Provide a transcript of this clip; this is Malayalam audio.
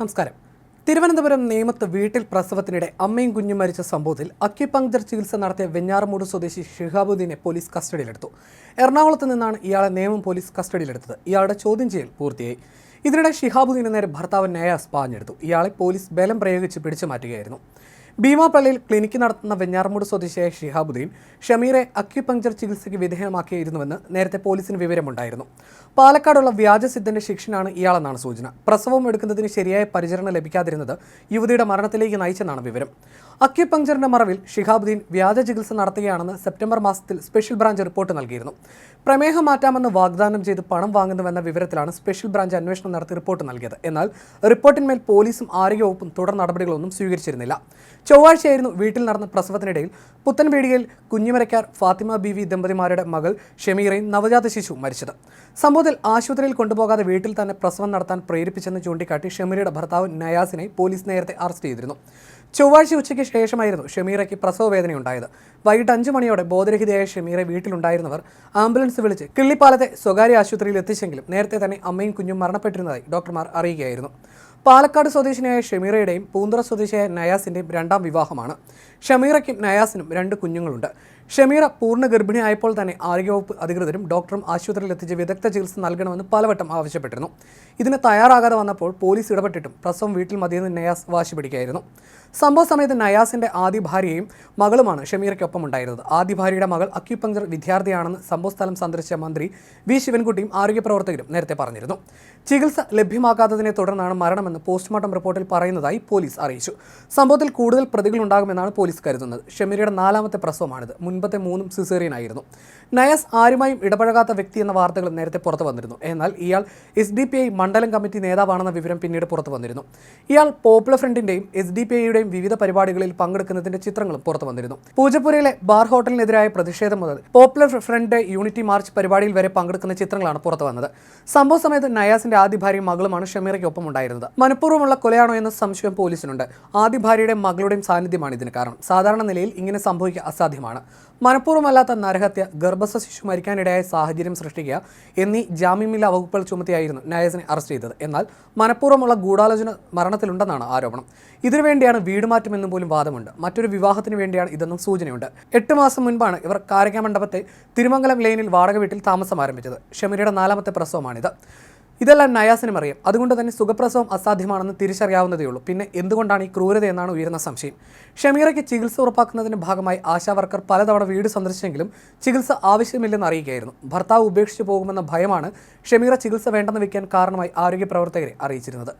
നമസ്കാരം. തിരുവനന്തപുരം നേമത്ത് വീട്ടിൽ പ്രസവത്തിനിടെ അമ്മയും കുഞ്ഞും മരിച്ച സംഭവത്തിൽ അക്യുപങ്ക്ചർ ചികിത്സ നടത്തിയ വെഞ്ഞാറമൂട് സ്വദേശി ഷിഹാബുദ്ദീനെ പോലീസ് കസ്റ്റഡിയിലെടുത്തു. എറണാകുളത്ത് നിന്നാണ് ഇയാളെ നേമം പോലീസ് കസ്റ്റഡിയിലെടുത്തത്. ഇയാളുടെ ചോദ്യം ചെയ്യൽ പൂർത്തിയായി. ഇതിനിടെ ഷിഹാബുദ്ദീന് നേരെ ഭർത്താവ് നയാസ് പാഞ്ഞെടുത്തു. ഇയാളെ പോലീസ് ബലം പ്രയോഗിച്ച് പിടിച്ചു മാറ്റുകയായിരുന്നു. ഭീമാപള്ളിയിൽ ക്ലിനിക്ക് നടത്തുന്ന വെഞ്ഞാറമൂട് സ്വദേശിയായ ഷിഹാബുദ്ദീൻ ഷമീറെ അക്യുപഞ്ചർ ചികിത്സയ്ക്ക് വിധേയമാക്കിയിരുന്നുവെന്ന് നേരത്തെ പോലീസിന് വിവരമുണ്ടായിരുന്നു. പാലക്കാടുള്ള വ്യാജസിദ്ധന്റെ ശിക്ഷനാണ് ഇയാളെന്നാണ് സൂചന. പ്രസവം എടുക്കുന്നതിന് ശരിയായ പരിചരണം ലഭിക്കാതിരുന്നത് യുവതിയുടെ മരണത്തിലേക്ക് നയിച്ചെന്നാണ് വിവരം. അക്യുപഞ്ചറിന്റെ മറവിൽ ഷിഹാബുദ്ദീൻ വ്യാജ ചികിത്സ നടത്തുകയാണെന്ന് സെപ്റ്റംബർ മാസത്തിൽ സ്പെഷ്യൽ ബ്രാഞ്ച് റിപ്പോർട്ട് നൽകിയിരുന്നു. പ്രമേഹം മാറ്റാമെന്ന് വാഗ്ദാനം ചെയ്ത് പണം വാങ്ങുന്നുവെന്ന വിവരത്തിലാണ് സ്പെഷ്യൽ ബ്രാഞ്ച് അന്വേഷണം നടത്തി റിപ്പോർട്ട് നൽകിയത്. എന്നാൽ റിപ്പോർട്ടിന്മേൽ പോലീസും ആരോഗ്യവകുപ്പും തുടർ നടപടികളൊന്നും സ്വീകരിച്ചിരുന്നില്ല. ചൊവ്വാഴ്ചയായിരുന്നു വീട്ടിൽ നടന്ന പ്രസവത്തിനിടയിൽ പുത്തൻ പീടികയിൽ കുഞ്ഞിമരക്കാർ ഫാത്തിമ ബി വി ദമ്പതിമാരുടെ മകൾ ഷമീറയും നവജാത ശിശു മരിച്ചത്. സംഭവത്തിൽ ആശുപത്രിയിൽ കൊണ്ടുപോകാതെ വീട്ടിൽ തന്നെ പ്രസവം നടത്താൻ പ്രേരിപ്പിച്ചെന്ന് ചൂണ്ടിക്കാട്ടി ഷെമീറയുടെ ഭർത്താവ് നയാസിനെ പോലീസ് നേരത്തെ അറസ്റ്റ് ചെയ്തിരുന്നു. ചൊവ്വാഴ്ച ഉച്ചയ്ക്ക് ശേഷമായിരുന്നു ഷമീറയ്ക്ക് പ്രസവ വേദനയുണ്ടായത് വൈകിട്ട് അഞ്ചു മണിയോടെ ബോധരഹിതയായ ഷമീറെ വീട്ടിലുണ്ടായിരുന്നവർ ആംബുലൻസ് വിളിച്ച് കിള്ളിപ്പാലത്തെ സ്വകാര്യ ആശുപത്രിയിൽ എത്തിച്ചെങ്കിലും നേരത്തെ തന്നെ അമ്മയും കുഞ്ഞും മരണപ്പെട്ടിരുന്നതായി ഡോക്ടർമാർ അറിയുകയായിരുന്നു പാലക്കാട് സ്വദേശിനിയായ ഷമീറയുടെയും പൂന്തുറ സ്വദേശിയായ നയാസിന്റെയും രണ്ടാം വിവാഹമാണ്. ഷമീറയ്ക്കും നയാസിനും രണ്ട് കുഞ്ഞുങ്ങളുണ്ട്. ഷമീറ പൂർണ ഗർഭിണിയായപ്പോൾ തന്നെ ആരോഗ്യവകുപ്പ് അധികൃതരും ഡോക്ടറും ആശുപത്രിയിൽ എത്തിച്ച് വിദഗ്ധ ചികിത്സ നൽകണമെന്ന് പലവട്ടം ആവശ്യപ്പെട്ടിരുന്നു. ഇതിന് തയ്യാറാകാതെ വന്നപ്പോൾ പോലീസ് ഇടപെട്ടിട്ടും പ്രസവം വീട്ടിൽ മതിയെന്ന് നയാസ് വാശി പിടിക്കുകയായിരുന്നു. സംഭവ സമയത്ത് നയാസിന്റെ ആദ്യ ഭാര്യയും മകളുമാണ് ഷമീറയ്ക്കൊപ്പം ഉണ്ടായിരുന്നത്. ആദ്യ ഭാര്യയുടെ മകൾ അക്യുപങ്ചർ വിദ്യാർത്ഥിയാണെന്ന് സംഭവസ്ഥലം സന്ദർശിച്ച മന്ത്രി വി ശിവൻകുട്ടിയും ആരോഗ്യ പ്രവർത്തകരും നേരത്തെ പറഞ്ഞിരുന്നു. ചികിത്സ ലഭ്യമാക്കാത്തതിനെ തുടർന്നാണ് മരണമെന്ന് പോസ്റ്റ്മോർട്ടം റിപ്പോർട്ടിൽ പറയുന്നതായി പോലീസ് അറിയിച്ചു. സംഭവത്തിൽ കൂടുതൽ പ്രതികളുണ്ടാകുമെന്നാണ് പോലീസ് കരുതുന്നത്. ഷമീറയുടെ നാലാമത്തെ പ്രസവമാണിത്. മുൻപത്തെ മൂന്നും സിസേറിയൻ ആയിരുന്നു. നയസ് ആരുമായും ഇടപഴകാത്ത വ്യക്തി എന്ന വാർത്തകൾ നേരത്തെ പുറത്തു വന്നിരുന്നു. എന്നാൽ ഇയാൾ എസ് ഡി പി ഐ മണ്ഡലം കമ്മിറ്റി നേതാവാണെന്ന വിവരം പിന്നീട് പുറത്തു വന്നിരുന്നു. ഇയാൾ പോപ്പുലർ ഫ്രണ്ടിന്റെയും എസ് ഡി പി ഐയുടെയും വിവിധ പരിപാടികളിൽ പങ്കെടുക്കുന്നതിന്റെ ചിത്രങ്ങളും പുറത്തു വന്നിരുന്നു. പൂജപ്പുരയിലെ ബാർ ഹോട്ടലിനെതിരായ പ്രതിഷേധം മുതൽ പോപ്പുലർ ഫ്രണ്ട് യൂണിറ്റി മാർച്ച് പരിപാടിയിൽ വരെ പങ്കെടുക്കുന്ന ചിത്രങ്ങളാണ് പുറത്തു വന്നത്. സംഭവ സമയത്ത് നയാസിന്റെ ആദ്യ ഭാര്യയും മകളുമാണ് ഷമീറയ്ക്കൊപ്പം ഉണ്ടായിരുന്നത്. മനഃപൂർവമുള്ള കൊലയാണോ എന്ന സംശയം പോലീസിനുണ്ട്. ആദ്യ ഭാര്യയുടെയും മകളുടെയും സാന്നിധ്യമാണ് ഇതിന് കാരണം. സാധാരണ നിലയിൽ ഇങ്ങനെ സംഭവിക്കുക അസാധ്യമാണ്. മനഃപൂർവമല്ലാത്ത നരഹത്യ ഗർഭസ്ഥ ശിശു മരിക്കാനിടയായ സാഹചര്യം സൃഷ്ടിക്കുക എന്നീ ജാമ്യമില്ലാ വകുപ്പുകൾ ചുമത്തിയായിരുന്നു നയാസിനെ അറസ്റ്റ് ചെയ്തത്. എന്നാൽ മനഃപൂർവമുള്ള ഗൂഢാലോചന മരണത്തിലുണ്ടെന്നാണ് ആരോപണം. ഇതിനുവേണ്ടിയാണ് വീട് മാറ്റമെന്നും പോലും വാദമുണ്ട്. മറ്റൊരു വിവാഹത്തിന് വേണ്ടിയാണ് ഇതെന്നും സൂചനയുണ്ട്. എട്ട് മാസം മുൻപാണ് ഇവർ കാരക്കാമണ്ഡപത്തെ തിരുമംഗലം ലൈനിൽ വാടക വീട്ടിൽ താമസം ആരംഭിച്ചത് ഷമീരയുടെ നാലാമത്തെ പ്രസവമാണിത്. ഇതെല്ലാം നയാസിനും അറിയാം. അതുകൊണ്ട് തന്നെ സുഖപ്രസവം അസാധ്യമാണെന്ന് തിരിച്ചറിയാവുന്നതേ ഉള്ളൂ. പിന്നെ എന്തുകൊണ്ടാണ് ഈ ക്രൂരത എന്നാണ് ഉയരുന്ന സംശയം. ഷമീറയ്ക്ക് ചികിത്സ ഉറപ്പാക്കുന്നതിന്റെ ഭാഗമായി ആശാവർക്കർ പലതവണ വീട് സന്ദർശിച്ചെങ്കിലും ചികിത്സ ആവശ്യമില്ലെന്ന് അറിയിക്കുകയായിരുന്നു. ഭർത്താവ് ഉപേക്ഷിച്ചു പോകുമെന്ന ഭയമാണ് ഷമീറ ചികിത്സ വേണ്ടെന്ന് വയ്ക്കാൻ കാരണമായി ആരോഗ്യ പ്രവർത്തകരെ അറിയിച്ചിരുന്നത്.